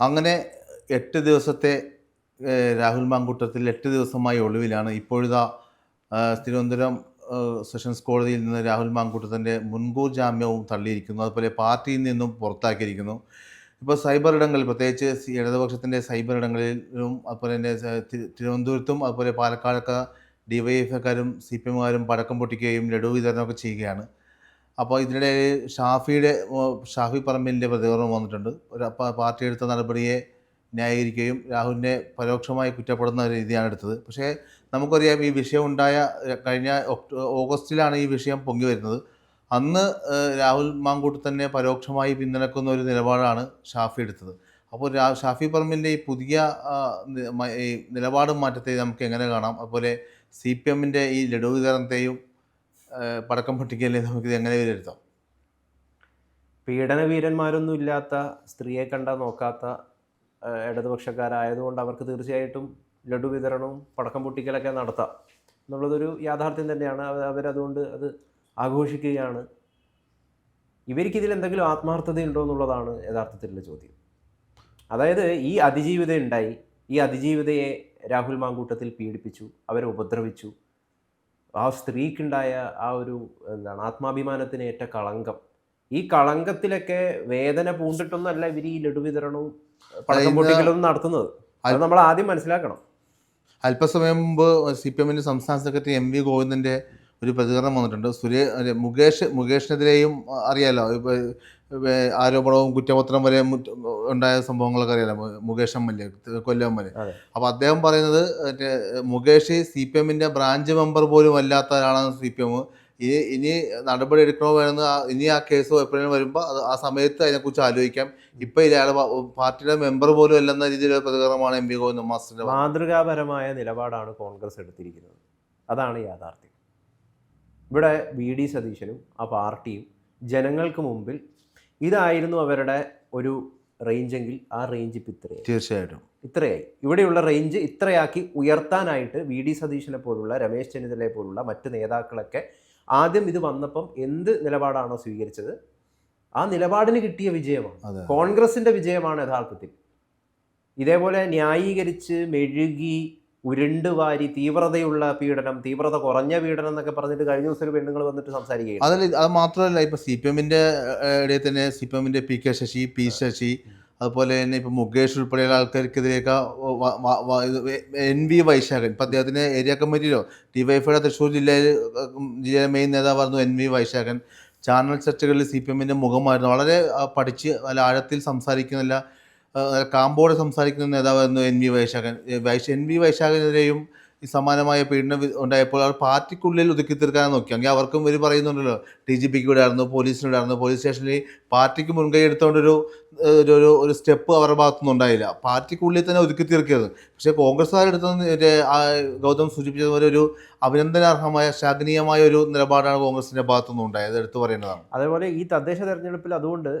അങ്ങനെ എട്ട് ദിവസത്തെ രാഹുൽ മാങ്കൂട്ടത്തിൽ എട്ട് ദിവസമായി ഒളിവിലാണ്. ഇപ്പോഴിതാ തിരുവനന്തപുരം സെഷൻസ് കോടതിയിൽ നിന്ന് രാഹുൽ മാങ്കൂട്ടത്തിന്റെ മുൻകൂർ ജാമ്യവും തള്ളിയിരിക്കുന്നു. അതുപോലെ പാർട്ടിയിൽ നിന്നും പുറത്താക്കിയിരിക്കുന്നു. ഇപ്പോൾ സൈബർ ഇടങ്ങളിൽ പ്രത്യേകിച്ച് ഇടതുപക്ഷത്തിന്റെ സൈബർ ഇടങ്ങളിലും അതുപോലെ തന്നെ തിരുവനന്തപുരത്തും അതുപോലെ പാലക്കാടൊക്കെ ഡിവൈഎഫ്ഐക്കാരും സി പി എമ്മുകാരും പടക്കം പൊട്ടിക്കുകയും ലഡു വിതരണമൊക്കെ ചെയ്യുകയാണ്. അപ്പോൾ ഇതിനിടെ ഷാഫിയുടെ ഷാഫി പറമ്പിലിന്റെ പ്രതികരണം വന്നിട്ടുണ്ട്. ഒരു പാർട്ടി എടുത്ത നടപടിയെ ന്യായീകരിക്കുകയും രാഹുലിനെ പരോക്ഷമായി കുറ്റപ്പെടുന്ന രീതിയാണ് എടുത്തത്. പക്ഷേ നമുക്കറിയാം ഈ വിഷയം ഉണ്ടായ കഴിഞ്ഞ ഓഗസ്റ്റിലാണ് ഈ വിഷയം പൊങ്ങി വരുന്നത്. അന്ന് രാഹുൽ മാങ്കൂട്ട് തന്നെ പരോക്ഷമായി പിന്തുണക്കുന്ന ഒരു നിലപാടാണ് ഷാഫി എടുത്തത്. അപ്പോൾ രാ ഷാഫി പറമ്പിന്റെ ഈ പുതിയ നിലപാടും മാറ്റത്തെ നമുക്ക് എങ്ങനെ കാണാം? അതുപോലെ സി പി എമ്മിന്റെ ഈ ലഡു വിതരണത്തെയും ഏഹ്, പടക്കം പൊട്ടിക്കല്ലേ നമുക്ക് എങ്ങനെ വിലയിരുത്താം? പീഡനവീരന്മാരൊന്നും ഇല്ലാത്ത സ്ത്രീയെ കണ്ട നോക്കാത്ത ഇടതുപക്ഷക്കാരായതുകൊണ്ട് അവർക്ക് തീർച്ചയായിട്ടും ലഡു വിതരണവും പടക്കം പൊട്ടിക്കലൊക്കെ നടത്താം എന്നുള്ളതൊരു യാഥാർത്ഥ്യം തന്നെയാണ്. അവ- അവരതുകൊണ്ട് അത് ആഘോഷിക്കുകയാണ്. ഇവർക്കിതിൽ എന്തെങ്കിലും ആത്മാർത്ഥതയുണ്ടോ എന്നുള്ളതാണ് യഥാർത്ഥത്തിലുള്ള ചോദ്യം. അതായത് ഈ അതിജീവിത ഉണ്ടായി ഈ അതിജീവിതയെ രാഹുൽ മാങ്കൂട്ടത്തിൽ പീഡിപ്പിച്ചു അവരെ ഉപദ്രവിച്ചു ആ സ്ത്രീക്കുണ്ടായ ആ ഒരു എന്താണ് ആത്മാഭിമാനത്തിന് ഏറ്റ കളങ്കം. ഈ കളങ്കത്തിലൊക്കെ വേദന പൂണ്ടിട്ടൊന്നല്ല ഇവർ ഈ ലഡു വിതരണവും പടക്കം നടത്തുന്നത്. അത് നമ്മൾ ആദ്യം മനസ്സിലാക്കണം. അല്പസമയം മുമ്പ് സി പി എമ്മിന്റെ സംസ്ഥാന സെക്രട്ടറി എം വി ഗോവിന്ദന്റെ ഒരു പ്രതികരണം വന്നിട്ടുണ്ട്. സുരേ മുകേഷ് മുകേഷിനെതിരെയും അറിയാലോ ഇപ്പോൾ ആരോപണവും കുറ്റപത്രം വരെ ഉണ്ടായ സംഭവങ്ങളൊക്കെ അറിയാലോ. Mukesh M L A Kollam വരെ അപ്പൊ അപ്പോൾ അദ്ദേഹം പറയുന്നത് മറ്റേ മുകേഷ് സി പി എമ്മിന്റെ ബ്രാഞ്ച് മെമ്പർ പോലും അല്ലാത്ത ഒരാളാണ് സി പി എം. ഇനി ഇനി നടപടി എടുക്കണോ വേണമെന്ന് ഇനി ആ കേസ് എപ്പോഴും വരുമ്പോൾ ആ സമയത്ത് അതിനെക്കുറിച്ച് ആലോചിക്കാം. ഇപ്പൊ ഇയാൾ പാർട്ടിയുടെ മെമ്പർ പോലും അല്ലെന്ന രീതിയിലുള്ള പ്രതികരണമാണ് എം പി ഗോവിന്ദ മാസ്റ്റർ മാതൃകാപരമായ നിലപാടാണ് കോൺഗ്രസ് എടുത്തിരിക്കുന്നത്. അതാണ് യാഥാർത്ഥ്യം. ഇവിടെ വി ഡി സതീശനും ആ പാർട്ടിയും ജനങ്ങൾക്ക് മുമ്പിൽ ഇതായിരുന്നു അവരുടെ ഒരു റേഞ്ചെങ്കിൽ ആ റേഞ്ച് ഇപ്പം ഇത്രയായി. തീർച്ചയായിട്ടും. ഇത്രയായി. ഇവിടെയുള്ള റേഞ്ച് ഇത്രയാക്കി ഉയർത്താനായിട്ട് വി. ഡി. സതീശനെ പോലുള്ള രമേശ് ചെന്നിത്തലയെ പോലുള്ള മറ്റ് നേതാക്കളൊക്കെ ആദ്യം ഇത് വന്നപ്പം എന്ത് നിലപാടാണോ സ്വീകരിച്ചത്? ആ നിലപാടിന് കിട്ടിയ വിജയമാണ്. കോൺഗ്രസിന്റെ വിജയമാണ് യഥാർത്ഥത്തിൽ. ഇതേപോലെ ന്യായീകരിച്ച് മെഴുകി ഉരുണ്ടുവാരി തീവ്രതയുള്ള പീഡനം തീവ്രത കുറഞ്ഞ പീഡനം എന്നൊക്കെ പറഞ്ഞിട്ട് കഴിഞ്ഞ ദിവസം ഒരു പെണ്ണുങ്ങൾ വന്നിട്ട് സംസാരിക്കുകയാണ് അതിൽ അത് മാത്രമല്ല ഇപ്പൊ സി പി എമ്മിന്റെ ഇടയിൽ തന്നെ സി പി എമ്മിന്റെ P K Sasi P Sasi അതുപോലെ തന്നെ ഇപ്പൊ മുകേഷ് ഉൾപ്പെടെയുള്ള ആൾക്കാർക്കെതിരെയൊക്കെ എൻ വി വൈശാഖൻ ഇപ്പൊ അദ്ദേഹത്തിന് ഏരിയ കമ്മിറ്റിയിലോ ഡിവൈഫൈയുടെ തൃശ്ശൂർ ജില്ലയിൽ ജില്ലയിലെ മെയിൻ നേതാവായിരുന്നു എൻ വി വൈശാഖൻ. ചാനൽ ചർച്ചകളിൽ സി പി എമ്മിന്റെ മുഖമായിരുന്നു. വളരെ പഠിച്ച് നല്ല ആഴത്തിൽ സംസാരിക്കുന്നില്ല. കാമ്പോടെ സംസാരിക്കുന്ന നേതാവായിരുന്നു എൻ വി വൈശാഖൻ. വൈശ എൻ വി വൈശാഖനെതിരെയും ഈ സമാനമായ പീഡനം ഉണ്ടായപ്പോൾ അവർ പാർട്ടിക്കുള്ളിൽ ഒതുക്കി തീർക്കാൻ നോക്കി അങ്ങനെ അവർക്കും ഇവർ പറയുന്നുണ്ടല്ലോ ഡി ജി പിക്ക് വിടായിരുന്നു പോലീസിന് പോലീസ് സ്റ്റേഷനിൽ പാർട്ടിക്ക് മുൻകൈ എടുത്തുകൊണ്ടൊരു ഒരു ഒരു ഒരു സ്റ്റെപ്പ് അവരുടെ ഭാഗത്തുനിന്ന് ഉണ്ടായില്ല. പാർട്ടിക്കുള്ളിൽ തന്നെ ഒതുക്കി തീർക്കിയത് പക്ഷേ കോൺഗ്രസ്സുകാരെടുത്ത ഗൗതം സൂചിപ്പിച്ചതുപോലെ ഒരു അഭിനന്ദനാർഹമായ ശാഗനീയമായ ഒരു നിലപാടാണ് കോൺഗ്രസിന്റെ ഭാഗത്തുനിന്ന് ഉണ്ടായത് എടുത്തു പറയുന്നതാണ് അതേപോലെ ഈ തദ്ദേശ തെരഞ്ഞെടുപ്പിൽ അതുകൊണ്ട്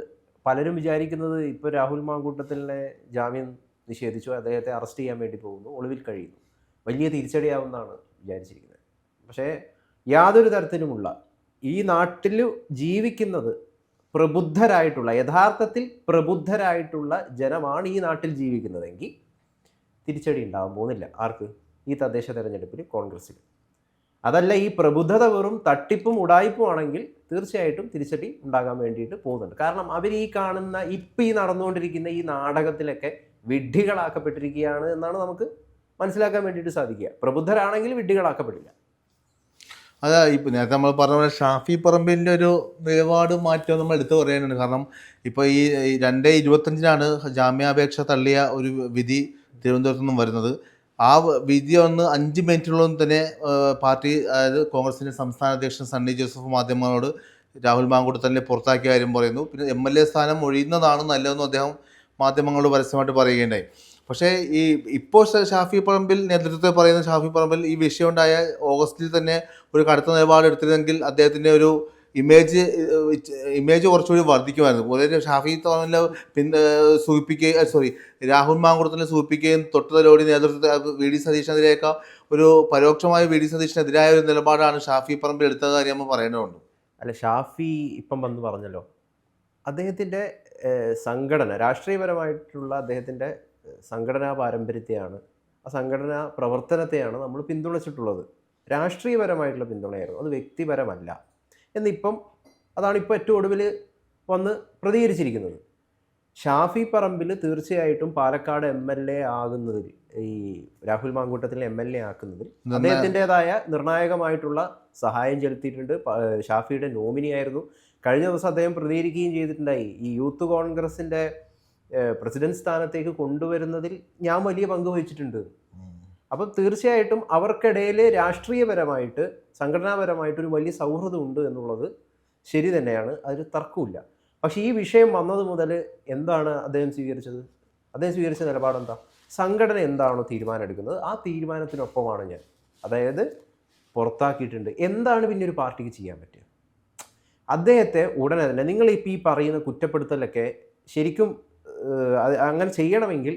പലരും വിചാരിക്കുന്നത് ഇപ്പോൾ രാഹുൽ മാങ്കൂട്ടത്തിലെ ജാമ്യം നിഷേധിച്ചു അദ്ദേഹത്തെ അറസ്റ്റ് ചെയ്യാൻ വേണ്ടി പോകുന്നു ഒളിവിൽ കഴിയുന്നു. വലിയ തിരിച്ചടിയാവുമെന്നാണ് വിചാരിച്ചിരിക്കുന്നത്. പക്ഷേ യാതൊരു തരത്തിലുമുള്ള ഈ നാട്ടിൽ ജീവിക്കുന്നത് പ്രബുദ്ധരായിട്ടുള്ള യഥാർത്ഥത്തിൽ പ്രബുദ്ധരായിട്ടുള്ള ജനമാണ് ഈ നാട്ടിൽ ജീവിക്കുന്നതെങ്കിൽ തിരിച്ചടി ഉണ്ടാകാൻ പോകുന്നില്ല. ആർക്ക്? ഈ തദ്ദേശ തെരഞ്ഞെടുപ്പിൽ കോൺഗ്രസ്സിൽ അതല്ല ഈ പ്രബുദ്ധത വെറും തട്ടിപ്പും ഉടായ്പും ആണെങ്കിൽ തീർച്ചയായിട്ടും തിരിച്ചടി ഉണ്ടാകാൻ വേണ്ടിയിട്ട് പോകുന്നുണ്ട്. കാരണം അവർ ഈ കാണുന്ന ഇപ്പം ഈ നടന്നുകൊണ്ടിരിക്കുന്ന ഈ നാടകത്തിലൊക്കെ വിഡ്ഢികളാക്കപ്പെട്ടിരിക്കുകയാണ് എന്നാണ് നമുക്ക് മനസ്സിലാക്കാൻ വേണ്ടിയിട്ട് സാധിക്കുക. പ്രബുദ്ധരാണെങ്കിൽ വിഡ്ഢികളാക്കപ്പെടില്ല. അതെ ഇപ്പം നേരത്തെ നമ്മൾ പറഞ്ഞ പോലെ ഷാഫി പറമ്പിന്റെ ഒരു നിലപാട് മാറ്റം നമ്മൾ എടുത്തു പറയാനുണ്ട്. കാരണം ഇപ്പോൾ ഈ രണ്ട് ഇരുപത്തഞ്ചിനാണ് ജാമ്യാപേക്ഷ തള്ളിയ ഒരു വിധി തിരുവനന്തപുരത്തു നിന്നും വരുന്നത്. ആ വിധി ഒന്ന് അഞ്ച് മിനിറ്റിനോളം തന്നെ പാർട്ടി അതായത് കോൺഗ്രസിന്റെ സംസ്ഥാന അധ്യക്ഷൻ സണ്ണി ജോസഫ് മാധ്യമങ്ങളോട് രാഹുൽ മാങ്കൂട്ടത്തലിനെ പുറത്താക്കിയ കാര്യം പറയുന്നു. പിന്നെ എം എൽ എ സ്ഥാനം ഒഴിയുന്നതാണ് നല്ലതെന്നും അദ്ദേഹം മാധ്യമങ്ങളോട് പരസ്യമായിട്ട് പറയുകയുണ്ടായി. പക്ഷേ ഈ ഇപ്പോൾ ഷാഫി പറമ്പിൽ നേതൃത്വത്തെ പറയുന്ന ഷാഫി പറമ്പിൽ ഈ വിഷയമുണ്ടായ ഓഗസ്റ്റിൽ തന്നെ ഒരു കടുത്ത നിലപാട് എടുത്തിരുന്നെങ്കിൽ അദ്ദേഹത്തിന്റെ ഒരു ഇമേജ് ഇമേജ് കുറച്ചുകൂടി വർദ്ധിക്കുമായിരുന്നു. പോലെ ഷാഫി പറമ്പിൽ പിന്നെ സൂചിപ്പിക്കുകയും സോറി രാഹുൽ മാങ്കുളത്തിനെ സൂചിപ്പിക്കുകയും തൊട്ടുതലോടി നേതൃത്വത്തിൽ വി ഡി സതീഷിനെതിരെയൊക്കെ ഒരു പരോക്ഷമായ വി ഡി സതീഷിനെതിരായ ഒരു നിലപാടാണ് ഷാഫി പറമ്പിൽ എടുത്ത കാര്യം നമ്മൾ പറയേണ്ടതുണ്ട്. അല്ല ഷാഫി ഇപ്പം വന്ന് പറഞ്ഞല്ലോ. അദ്ദേഹത്തിന്റെ സംഘടന രാഷ്ട്രീയപരമായിട്ടുള്ള അദ്ദേഹത്തിന്റെ സംഘടനാ പാരമ്പര്യത്തെയാണ് ആ സംഘടനാ പ്രവർത്തനത്തെയാണ് നമ്മൾ പിന്തുണച്ചിട്ടുള്ളത്. രാഷ്ട്രീയപരമായിട്ടുള്ള പിന്തുണയായിരുന്നു. അത് വ്യക്തിപരമല്ല. എന്നിപ്പം അതാണ് ഇപ്പോൾ ഏറ്റവും ഒടുവിൽ വന്ന് പ്രതികരിച്ചിരിക്കുന്നത്. ഷാഫി പറമ്പിൽ തീർച്ചയായിട്ടും പാലക്കാട് എം എൽ എ ആകുന്നതിൽ ഈ Rahul Mankoottathil M L A ആക്കുന്നതിൽ അദ്ദേഹത്തിന്റെതായ നിർണായകമായിട്ടുള്ള സഹായം ചെലുത്തിയിട്ടുണ്ട്. ഷാഫിയുടെ നോമിനി ആയിരുന്നു. കഴിഞ്ഞ ദിവസം അദ്ദേഹം പ്രതികരിക്കുകയും ചെയ്തിട്ടുണ്ടായി. ഈ യൂത്ത് കോൺഗ്രസിന്റെ പ്രസിഡന്റ് സ്ഥാനത്തേക്ക് കൊണ്ടുവരുന്നതിൽ ഞാൻ വലിയ പങ്ക് വഹിച്ചിട്ടുണ്ട്. അപ്പം തീർച്ചയായിട്ടും അവർക്കിടയിൽ രാഷ്ട്രീയപരമായിട്ട് സംഘടനാപരമായിട്ട് ഒരു വലിയ സൗഹൃദം ഉണ്ട് എന്നുള്ളത് ശരി തന്നെയാണ്. അതിൽ തർക്കമില്ല പക്ഷേ ഈ വിഷയം വന്നത് മുതൽ എന്താണ് അദ്ദേഹം സ്വീകരിച്ചത്? അദ്ദേഹം സ്വീകരിച്ച നിലപാടെന്താ? സംഘടന എന്താണോ തീരുമാനം എടുക്കുന്നത് ആ തീരുമാനത്തിനൊപ്പമാണ് ഞാൻ. അതായത് പുറത്താക്കിയിട്ടുണ്ട്. എന്താണ് പിന്നെ ഒരു പാർട്ടിക്ക് ചെയ്യാൻ പറ്റുക അദ്ദേഹത്തെ ഉടനെ തന്നെ നിങ്ങൾ ഇപ്പോൾ ഈ പറയുന്ന കുറ്റപ്പെടുത്തലൊക്കെ ശരിക്കും അങ്ങനെ ചെയ്യണമെങ്കിൽ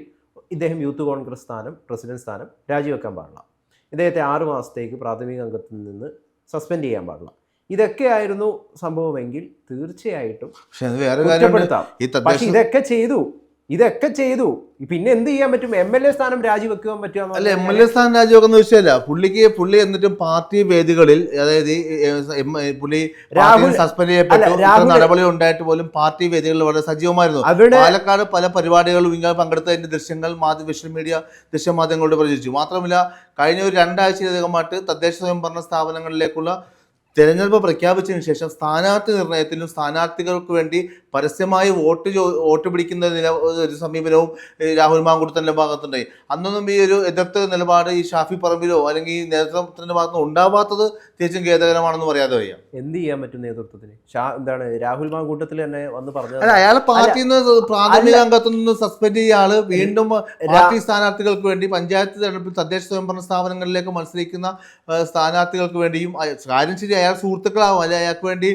ഇദ്ദേഹം യൂത്ത് കോൺഗ്രസ് സ്ഥാനം പ്രസിഡന്റ് സ്ഥാനം രാജിവെക്കാൻ പാടില്ല. ഇദ്ദേഹത്തെ ആറു മാസത്തേക്ക് പ്രാഥമിക അംഗത്തിൽ നിന്ന് സസ്പെൻഡ് ചെയ്യാൻ പാടില്ല. ഇതൊക്കെയായിരുന്നു സംഭവമെങ്കിൽ തീർച്ചയായിട്ടും പക്ഷേ ഇതൊക്കെ ചെയ്തു. ഇതൊക്കെ ചെയ്തു. പിന്നെ എന്ത് ചെയ്യാൻ പറ്റും? എം എൽ എ സ്ഥാനം രാജിവെക്കാൻ പറ്റുക അല്ല എം എൽ എ സ്ഥാനം രാജിവെക്കുന്ന വിഷയമല്ല. പുള്ളിക്ക് പുള്ളി എന്നിട്ടും പാർട്ടി വേദികളിൽ അതായത് പുള്ളി രാഹുൽ- സസ്പെൻഡ് ചെയ്യപ്പെട്ടു. നടപടി ഉണ്ടായിട്ട് പോലും പാർട്ടി വേദികളിൽ വളരെ സജീവമായിരുന്നു. പാലക്കാട് പല പരിപാടികളും ഇങ്ങനെ പങ്കെടുത്തതിന്റെ ദൃശ്യങ്ങൾ സോഷ്യൽ മീഡിയ ദൃശ്യമാധ്യമങ്ങളോട് പ്രചരിച്ചു. മാത്രമല്ല കഴിഞ്ഞ ഒരു രണ്ടാഴ്ചയിലധികമായിട്ട് തദ്ദേശ സ്വയംഭരണ സ്ഥാപനങ്ങളിലേക്കുള്ള തെരഞ്ഞെടുപ്പ് പ്രഖ്യാപിച്ചതിന് ശേഷം സ്ഥാനാർത്ഥി നിർണയത്തിലും സ്ഥാനാർത്ഥികൾക്ക് വേണ്ടി പരസ്യമായി വോട്ട് ചോ വോട്ട് പിടിക്കുന്ന നില ഒരു സമീപനവും രാഹുൽ മാങ്കുടത്തിന്റെ ഭാഗത്തുണ്ടായി. അന്നൊന്നും ഈ ഒരു എതിർത്ത് നിലപാട് ഈ ഷാഫി പറമ്പിലോ അല്ലെങ്കിൽ ഈ നേതൃത്വത്തിന്റെ ഭാഗത്തുനിന്ന് ഉണ്ടാവാത്തത് തികച്ചും ഖേദകരമാണെന്ന് പറയാതെ വയ്യ. എന്ത് ചെയ്യാൻ പറ്റും നേതൃത്വത്തിന്? ഷാ എന്താണ് രാഹുൽ മാങ്കൂട്ടത്തിൽ തന്നെ വന്ന് പറഞ്ഞത്? അല്ല അയാളെ പാർട്ടിയിൽ നിന്ന് പ്രാഥമിക അംഗത്തു നിന്ന് സസ്പെൻഡ് ചെയ്ത ആൾ വീണ്ടും പാർട്ടി സ്ഥാനാർത്ഥികൾക്ക് വേണ്ടി പഞ്ചായത്ത് തെരഞ്ഞെടുപ്പിൽ തദ്ദേശ സ്വയംഭരണ സ്ഥാപനങ്ങളിലേക്ക് മത്സരിക്കുന്ന സ്ഥാനാർത്ഥികൾക്ക് വേണ്ടിയും കാര്യം ശരി അയാൾ സുഹൃത്തുക്കളാവും. അല്ലെ അയാൾക്ക് വേണ്ടി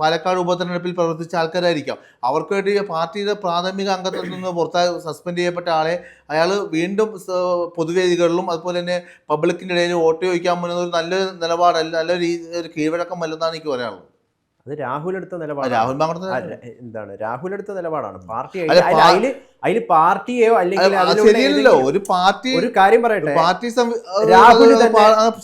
പാലക്കാട് ഉപതെരഞ്ഞെടുപ്പിൽ പ്രവർത്തിച്ച ആൾക്കാരായിരിക്കാം. അവർക്ക് വേണ്ടി പാർട്ടിയുടെ പ്രാഥമിക അംഗത്തിൽ നിന്ന് പുറത്താ സസ്പെൻഡ് ചെയ്യപ്പെട്ട ആളെ അയാൾ വീണ്ടും പൊതുവേദികളിലും അതുപോലെ തന്നെ പബ്ലിക്കിന്റെ ഇടയിൽ വോട്ട് ചോദിക്കാൻ പോകുന്നത് ഒരു നല്ലൊരു നിലപാടല്ല നല്ലൊരു രീതി ഒരു കീഴ്വഴക്കമല്ലെന്നാണ് എനിക്ക് പറയാനുള്ളത്. അത് രാഹുൽ എടുത്ത ആ, നിലപാടാണ്. രാഹുൽ എന്താണ്? രാഹുൽ എടുത്ത നിലപാടാണ് പാർട്ടി അതിൽ അതിൽ അതിൽ പാർട്ടിയെയോ അല്ലെങ്കിൽ ഒരു പാർട്ടി ഒരു കാര്യം പറയട്ടെ. പാർട്ടി രാഹുൽ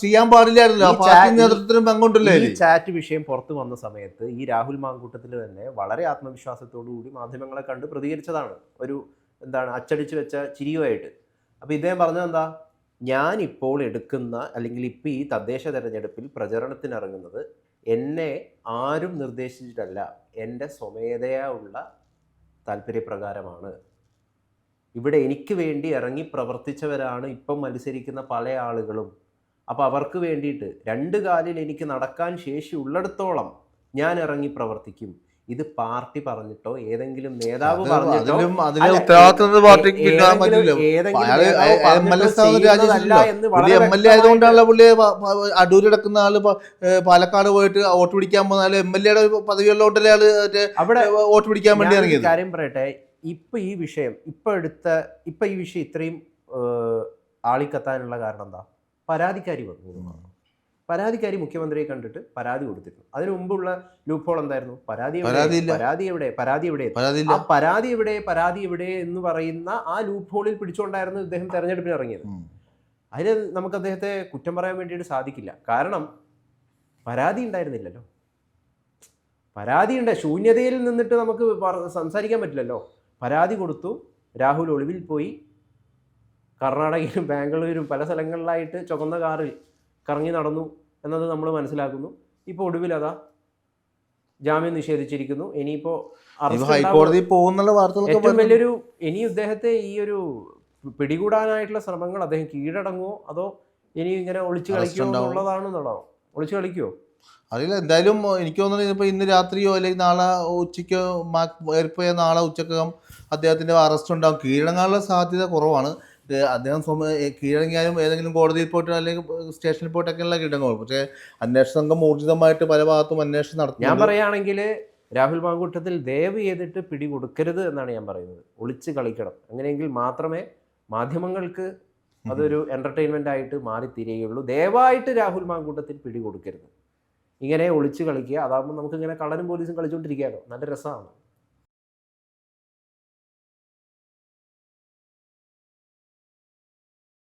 ചെയ്യാൻ പാടില്ലായിരുന്നല്ലോ. പാർട്ടി നേതൃത്വത്തിനും പങ്കുണ്ടല്ലോ ഈ ചാറ്റ് വിഷയം പുറത്തു വന്ന സമയത്ത് ഈ രാഹുൽ മാങ്കൂട്ടത്തിൽ തന്നെ വളരെ ആത്മവിശ്വാസത്തോടു കൂടി മാധ്യമങ്ങളെ കണ്ട് പ്രതികരിച്ചതാണ്. ഒരു എന്താണ് അച്ചടിച്ചു വെച്ച ചിരിയുമായിട്ട്. അപ്പൊ ഇദ്ദേഹം പറഞ്ഞത് എന്താ? ഞാൻ ഇപ്പോൾ എടുക്കുന്ന അല്ലെങ്കിൽ ഇപ്പോൾ ഈ തദ്ദേശ തെരഞ്ഞെടുപ്പിൽ പ്രചരണത്തിനിറങ്ങുന്നത് എന്നെ ആരും നിർദ്ദേശിച്ചിട്ടല്ല. എന്റെ സ്വമേധയാ ഉള്ള താല്പര്യപ്രകാരമാണ്. ഇവിടെ എനിക്ക് വേണ്ടി ഇറങ്ങി പ്രവർത്തിച്ചവരാണ് ഇപ്പം മത്സരിക്കുന്ന പല ആളുകളും. അപ്പോൾ അവർക്ക് വേണ്ടിയിട്ട് രണ്ട് കാലിൽ എനിക്ക് നടക്കാൻ ശേഷി ഉള്ളിടത്തോളം ഞാൻ ഇറങ്ങി പ്രവർത്തിക്കും. ഇത് പാർട്ടി പറഞ്ഞിട്ടോ? ഏതെങ്കിലും നേതാവ് പറഞ്ഞിട്ടോ? അടൂർ കിടക്കുന്ന ആൾ പാലക്കാട് പോയിട്ട് വോട്ട് പിടിക്കാൻ പോകുന്ന എം എൽ എയുടെ പദവിയുള്ളതുകൊണ്ടല്ലേ ആൾ അവിടെ വോട്ട് പിടിക്കാൻ വേണ്ടി ഇറങ്ങിയത്? കാര്യം പറയട്ടെ. ഇപ്പൊ ഈ വിഷയം ഇപ്പൊ എടുത്ത ഇപ്പൊ ഈ വിഷയം ഇത്രയും ആളിക്കത്താനുള്ള കാരണം എന്താ? പരാതിക്കാരി വന്നു. പരാതിക്കാരി മുഖ്യമന്ത്രിയെ കണ്ടിട്ട് പരാതി കൊടുത്തിട്ടുണ്ട് അതിനു മുമ്പുള്ള ലൂപ്പ് ഹോൾ എന്തായിരുന്നു? പരാതി പരാതി എവിടെ? പരാതി എവിടെ? ആ പരാതി എവിടെ? പരാതി എവിടെ എന്ന് പറയുന്ന ആ ലൂപ്പ് ഹോളിൽ പിടിച്ചുകൊണ്ടായിരുന്നു ഇദ്ദേഹം തെരഞ്ഞെടുപ്പിന് ഇറങ്ങിയത്. അതിന് നമുക്ക് അദ്ദേഹത്തെ കുറ്റം പറയാൻ വേണ്ടിയിട്ട് സാധിക്കില്ല. കാരണം പരാതി ഉണ്ടായിരുന്നില്ലല്ലോ. പരാതി ഉണ്ട്. ശൂന്യതയിൽ നിന്നിട്ട് നമുക്ക് സംസാരിക്കാൻ പറ്റില്ലല്ലോ. പരാതി കൊടുത്തു. രാഹുൽ ഒളിവിൽ പോയി. കർണാടകയിലും ബാംഗ്ലൂരും പല സ്ഥലങ്ങളിലായിട്ട് ചുവന്ന കാറിൽ കറങ്ങി നടന്നു എന്നത് നമ്മൾ മനസ്സിലാക്കുന്നു. ഇപ്പോൾ ഒടുവിൽ അതാ ജാമ്യം നിഷേധിച്ചിരിക്കുന്നു. ഇനിയിപ്പോൾ ഹൈക്കോടതി പോകുന്നുള്ള ഏറ്റവും. വലിയൊരു ഇനി ഇദ്ദേഹത്തെ ഈ ഒരു പിടികൂടാനായിട്ടുള്ള ശ്രമങ്ങൾ അദ്ദേഹം കീഴടങ്ങുമോ അതോ ഇനി ഇങ്ങനെ ഒളിച്ചു കളിക്കുന്നുള്ളതാണെന്നുള്ളതോ കളിക്കുമോ ഉണ്ടാവും. എന്നുള്ളതാണെന്നുള്ളതോ ഒളിച്ചു കളിക്കുമോ അറിയില്ല എന്തായാലും എനിക്ക് തോന്നുന്നത് ഇപ്പൊ ഇന്ന് രാത്രിയോ അല്ലെങ്കിൽ നാളെ ഉച്ചയ്ക്കോ ഏറിപ്പോയ നാളെ ഉച്ചക്കകം അദ്ദേഹത്തിന്റെ അറസ്റ്റ് ഉണ്ടാകും കീഴടങ്ങാനുള്ള സാധ്യത കുറവാണ്. അദ്ദേഹം കീഴടങ്ങിയാലും ഏതെങ്കിലും കോടതിയിൽ പോയിട്ട് അല്ലെങ്കിൽ സ്റ്റേഷനിൽ പോയിട്ടൊക്കെയുള്ള കീഴടങ്ങും. പക്ഷേ അന്വേഷണ സംഘം ഊർജിതമായിട്ട് പല ഭാഗത്തും അന്വേഷണം ഞാൻ നടത്തുന്നുണ്ട് പറയുകയാണെങ്കിൽ രാഹുൽ മാങ്കൂട്ടത്തിൽ ദയവ് ചെയ്തിട്ട് പിടി കൊടുക്കരുത് എന്നാണ് ഞാൻ പറയുന്നത്. ഒളിച്ച് കളിക്കണം. അങ്ങനെയെങ്കിൽ മാത്രമേ മാധ്യമങ്ങൾക്ക് അതൊരു എന്റർടൈൻമെന്റ് ആയിട്ട് മാറി തീരുകയുള്ളൂ. ദയവായിട്ട് രാഹുൽ മാങ്കൂട്ടത്തിൽ പിടി കൊടുക്കരുത് ഇങ്ങനെ ഒളിച്ച് കളിക്കുക. അതാകുമ്പോൾ നമുക്ക് ഇങ്ങനെ കള്ളനും പോലീസും കളിച്ചുകൊണ്ടിരിക്കാമല്ലോ നല്ല രസമാണ്.